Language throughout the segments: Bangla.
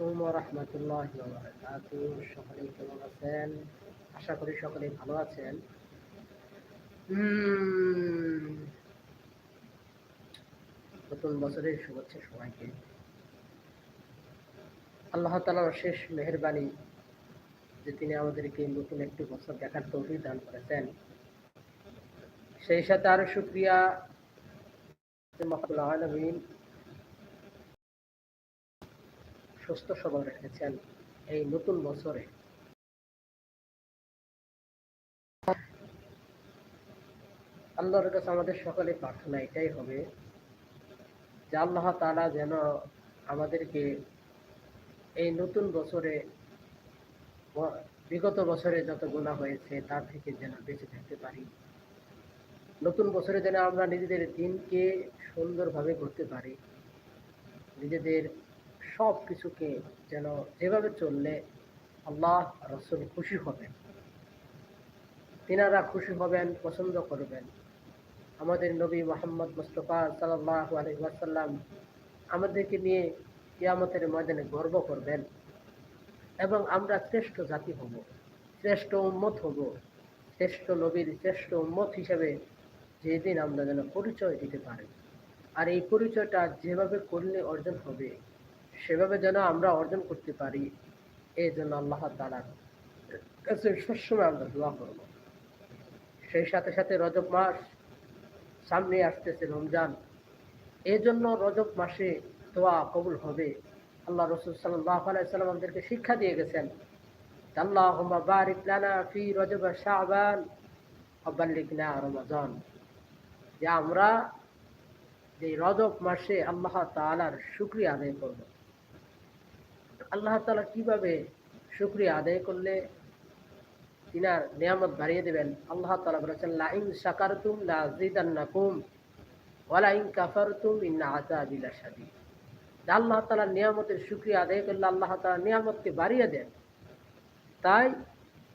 আলাইকুম রহমতুল্লাহ সকলেই কেমন আছেন? আশা করি সকলেই ভালো আছেন। নতুন বছরের শুভেচ্ছা সবাইকে। আল্লাহ তালার শেষ মেহরবানি যে তিনি আমাদেরকে নতুন একটি বছর দেখার তৌফিক দান করেছেন। সেই সাথে আরও শুক্রিয়া। মহাতুল আলমিন। সুস্থ সবল রেখেছেন এই নতুন বছরে। আল্লাহর কাছে আমাদের সকলে প্রার্থনা এটাই হবে যে আল্লাহ তাআলা যেন আমাদেরকে এই নতুন বছরে, বিগত বছরে যত গুণা হয়েছে তার থেকে যেন বেঁচে থাকতে পারি। নতুন বছরে যেন আমরা নিজেদের দিনকে সুন্দরভাবে করতে পারি। নিজেদের সব কিছুকে যেন যেভাবে চললে আল্লাহ রসুল খুশি হবেন। তিনারা খুশি হবেন, পছন্দ করবেন। আমাদের নবী মোহাম্মদ মুস্তফা সাল্লাহ আমাদেরকে নিয়ে কিয়ামতের ময়দানে গর্ব করবেন এবং আমরা শ্রেষ্ঠ জাতি হব, শ্রেষ্ঠ উম্মত হব, শ্রেষ্ঠ নবীর শ্রেষ্ঠ উম্মত হিসেবে যেদিন আমরা যেন পরিচয় দিতে পারি। আর এই পরিচয়টা যেভাবে করলে অর্জন হবে সেভাবে যেন আমরা অর্জন করতে পারি। এই জন্য আল্লাহ তালার কাছে সবসময় আমরা দোয়া করব। সেই সাথে সাথে রজব মাস সামনে আসতেছে রমজান। এই জন্য রজব মাসে দোয়া কবুল হবে। আল্লাহ রসুল সাল্লাহ আলাইসাল্লাম আমাদেরকে শিক্ষা দিয়ে গেছেন। আল্লাহ বারিক ফি রজব শাহবান অবাল্লিকনা রমাজান। যে আমরা যে রজব মাসে আল্লাহ তালার শুক্রিয়া আদায় করব। আল্লাহ তালা কীভাবে শুক্রিয়া আদায় করলে তিনার নিয়ামত বাড়িয়ে দেবেন? আল্লাহ তালা বলেছেন, লাইন সাকারতুম লাজিদান্নাকুম ওয়ালাইন কাফারতুম ইন্না আযাবিলা শাদীদ আল্লাহ তালা নিয়ামতের শুক্রিয়া আদায় করলে আল্লাহ তালা নিয়ামতকে বাড়িয়ে দেন। তাই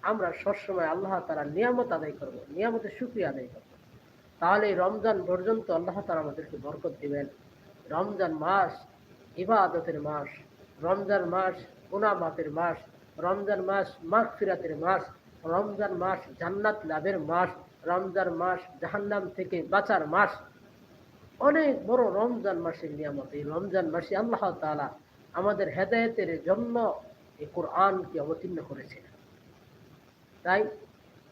আমরা সবসময় আল্লাহ তালা নিয়ামত আদায় করব, নিয়ামতের শুক্রিয়া আদায় করব। তাহলে রমজান পর্যন্ত আল্লাহ তালা আমাদেরকে বরকত দেবেন। রমজান মাস ইবাদতের মাস। রমজান মাস গুনাহ মাফের মাস, রমজান মাস মাঘ ফিরাতের মাস, রমজান মাস জান্নাত লাভের মাস, রমজান মাস জাহান্নাম থেকে বাঁচার মাস। অনেক বড় রমজান মাসের নিয়ামত। এই রমজান মাসে আল্লাহ তাআলা আমাদের হেদায়েতের জন্য এই কোরআনকে অবতীর্ণ করেছে তাই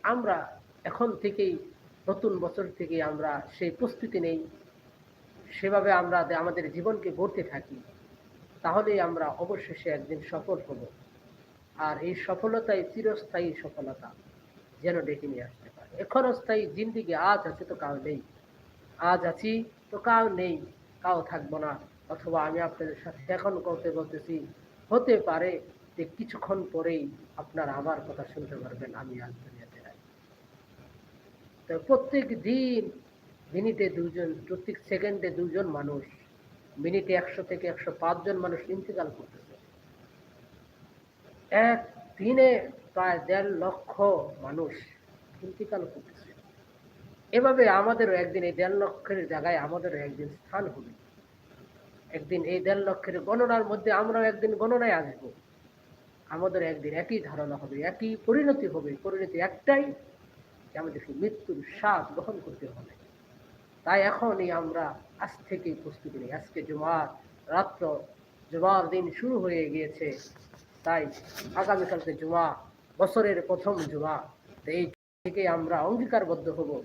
আমরা এখন থেকেই, নতুন বছর থেকে আমরা সেই প্রস্তুতি নেই। সেভাবে আমরা আমাদের জীবনকে গড়তে থাকি। তাহলেই আমরা অবশেষে একদিন সফল হব। আর এই সফলতাই চিরস্থায়ী সফলতা, যেন ডেকে নিয়ে আসতে পারে। এখনও স্থায়ী জিন্দিগি আজ আছে তো কাউ নেই। আজ আছি তো কাউ নেই কাউ থাকব না। অথবা আমি আপনাদের সাথে এখন করতে বলতেছি, হতে পারে যে কিছুক্ষণ পরেই আপনারা আমার কথা শুনতে পারবেন আমি আজ দুনিয়াতে নাই। তো প্রত্যেক দিন মিনিটে দুজন প্রত্যেক সেকেন্ডে দুজন মানুষ মিনিটে একশো থেকে একশো পাঁচজন মানুষ ইন্তেকাল করতেছে। এক দিনে প্রায় দেড় লক্ষ মানুষ ইন্তেকাল করতেছে। এভাবে আমাদেরও একদিন এই দেড় লক্ষের জায়গায় আমাদেরও একদিন স্থান হবে। একদিন এই দেড় লক্ষের গণনার মধ্যে আমরাও একদিন গণনায় আসব। আমাদের একদিন একই ধারণা হবে, একই পরিণতি হবে। পরিণতি একটাই যে আমাদেরকে মৃত্যুর স্বাদ গ্রহণ করতে হবে। তাই এখনই আমরা আজ থেকেই প্রস্তুতি নিই। আজকে জুমার রাত্র, জুমার দিন শুরু হয়ে গিয়েছে। তাই আগামীকালকে জুমা, বছরের প্রথম জুমা। এই থেকে আমরা অঙ্গীকারবদ্ধ হব।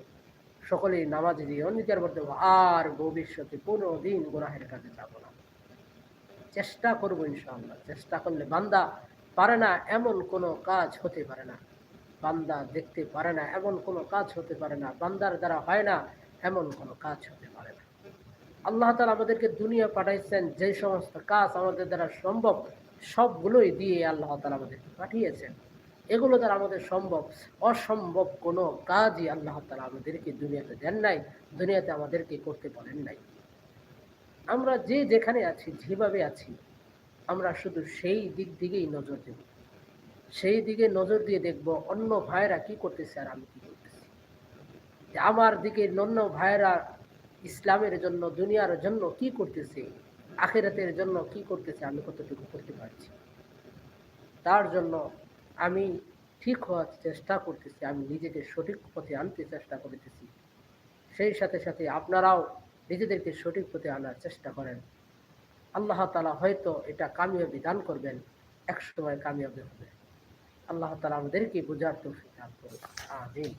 সকলেই নামাজ দিয়ে অঙ্গীকারবদ্ধ হব। আর ভবিষ্যতে কোনো দিন গুনাহের কাজে যাব না। চেষ্টা করব ইনশাআল্লাহ। চেষ্টা করলে বান্দা পারে না, এমন কোনো কাজ হতে পারে না। বান্দা দেখতে পারে না, এমন কোনো কাজ হতে পারে না। বান্দার দ্বারা হয় না এমন কোনো কাজ হতে পারে না। আল্লাহ তালা আমাদেরকে দুনিয়া পাঠাইছেন, যে সমস্ত কাজ আমাদের দ্বারা সম্ভব, সবগুলোই দিয়ে আল্লাহ তালা আমাদেরকে পাঠিয়েছেন। এগুলো দ্বারা আমাদের সম্ভব, অসম্ভব কোনো কাজই আল্লাহ তালা আমাদেরকে দুনিয়াতে দেন নাই, দুনিয়াতে আমাদেরকে করতে পারেন নাই। আমরা যে যেখানে আছি, যেভাবে আছি, আমরা শুধু সেই দিক দিকেই নজর দেব। সেই দিকে নজর দিয়ে দেখব, অন্য ভাইয়েরা কি করতেছে আর আমি কি যে আমার দিকে নন্য ভাইয়েরা ইসলামের জন্য, দুনিয়ার জন্য কি করতেছে, আখেরাতের জন্য কি করতেছে, আমি কতটুকু করতে পারছি? তার জন্য আমি ঠিক হওয়ার চেষ্টা করতেছি, আমি নিজেকে সঠিক পথে আনতে চেষ্টা করতেছি। সেই সাথে সাথে আপনারাও নিজেদেরকে সঠিক পথে আনার চেষ্টা করেন। আল্লাহ তালা হয়তো এটা কামিয়াবি দান করবেন এক সময় কামিয়াবি হবে। আল্লাহ তালা আমাদেরকে বোঝার দান করুন আমিন।